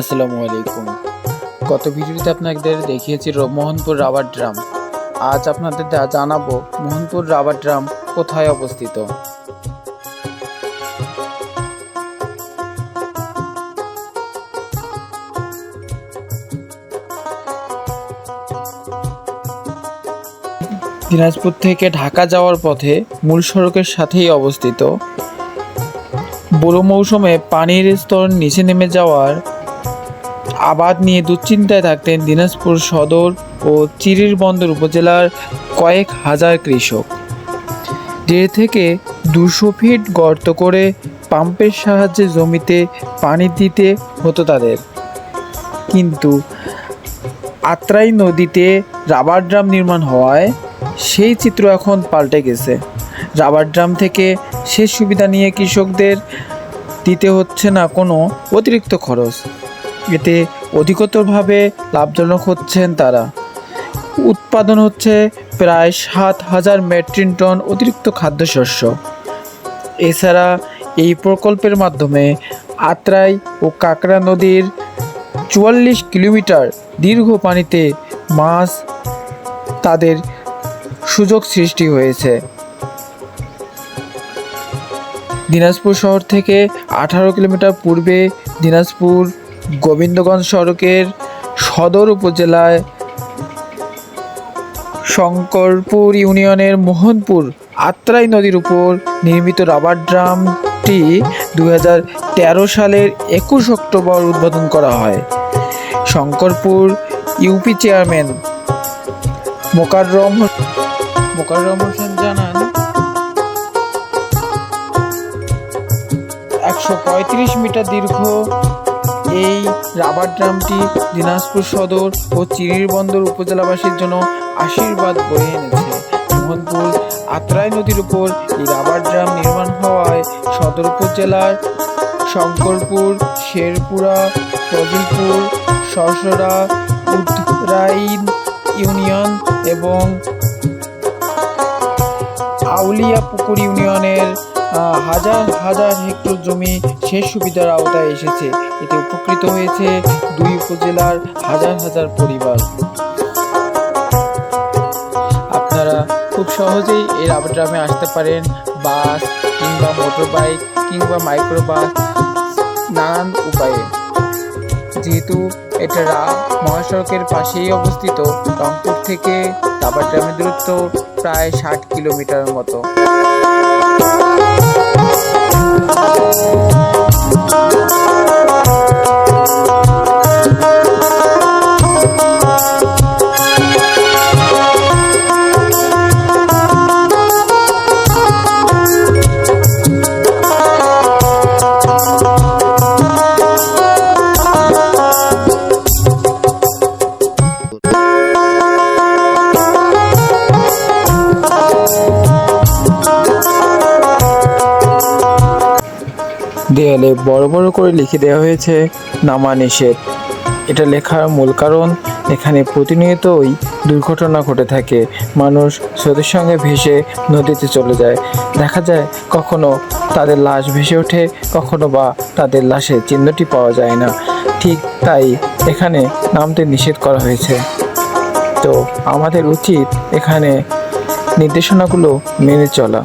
আসসালামু আলাইকুম। গত ভিডিওতে আপনাদের দেখিয়েছি মোহনপুর রাবার ড্রাম। আজ আপনাদের জানাব মোহনপুর রাবার ড্রাম কোথায় অবস্থিত। দিনাজপুর থেকে ঢাকা যাওয়ার পথে মূল সড়কের সাথেই অবস্থিত। বুড়ো মৌসুমে পানির স্তর নিচে নেমে যাওয়ার আবাদ নিয়ে দুশ্চিন্তায় থাকতেন দিনাজপুর সদর ও চিরির বন্দর উপজেলার কয়েক হাজার কৃষক। দেড় থেকে দুশো ফিট গর্ত করে পাম্পের সাহায্যে জমিতে পানি দিতে হতো তাদের। কিন্তু আত্রাই নদীতে রাবার ড্রাম নির্মাণ হওয়ায় সেই চিত্র এখন পাল্টে গেছে। রাবার ড্রাম থেকে সে সুবিধা নিয়ে কৃষকদের দিতে হচ্ছে না কোনো অতিরিক্ত খরচ। এতে অধিকতরভাবে লাভজনক হচ্ছেন তারা। উৎপাদন হচ্ছে প্রায় সাত হাজার মেট্রিক টন অতিরিক্ত খাদ্যশস্য। এছাড়া এই প্রকল্পের মাধ্যমে আত্রাই ও কাকড়া নদীর চুয়াল্লিশ কিলোমিটার দীর্ঘ পানিতে মাছ তাদের সুযোগ সৃষ্টি হয়েছে। দিনাজপুর শহর থেকে আঠারো কিলোমিটার পূর্বে দিনাজপুর গোবিন্দগঞ্জ সড়কের সদর উপজেলায় শঙ্করপুর ইউনিয়নের মোহনপুর আত্রাই নদীর উপর নির্মিত রাবার ড্রামটি দু হাজার তেরো সালের একুশ অক্টোবর উদ্বোধন করা হয়। শঙ্করপুর ইউপি চেয়ারম্যান মোকাররম মোকাররম হোসেন জানান, একশো পঁয়ত্রিশ মিটার দীর্ঘ এই রাবার ড্রামটি দিনাজপুর সদর ও চিরির বন্দর উপজেলাবাসীর জন্য আশীর্বাদ বয়ে এনেছে। মোহনপুর আত্রাই নদীর উপর এই রাবার ড্রাম নির্মাণ হওয়ায় সদর উপজেলার শঙ্করপুর, শেরপুরা, ফজিলপুর, সরসরা উদরাইন ইউনিয়ন এবং আউলিয়া পুকুর ইউনিয়নের হাজার হাজার হেক্টর জমি সেচ সুবিধার আওতায় এসেছে। এতে উপকৃত হয়েছে দুই উপজেলার হাজার হাজার পরিবার। আপনারা খুব সহজেই এই রাবার আসতে পারেন। বাস কিংবা মোটর বাইক কিংবা মাইক্রো বাস নানান উপায়ে। যেহেতু এটা রা- মহাসড়কের পাশেই অবস্থিত, রংপুর থেকে রাবার ড্রামের দূরত্ব প্রায় ষাট কিলোমিটারের মতো। Oh, oh, oh. দেয়ালে বড় বড় করে লিখে দেওয়া হয়েছে, নামা নিষেধ। এটা লেখার মূল কারণ, এখানে প্রতিনিয়তই দুর্ঘটনা ঘটে থাকে। মানুষ স্রোতের সঙ্গে ভেসে নদীতে চলে যায়। দেখা যায় কখনো তাদের লাশ ভেসে ওঠে, কখনো বা তাদের লাশের চিহ্নটি পাওয়া যায় না। ঠিক তাই এখানে নামতে নিষেধ করা হয়েছে। তো আমাদের উচিত এখানে নির্দেশনাগুলো মেনে চলা।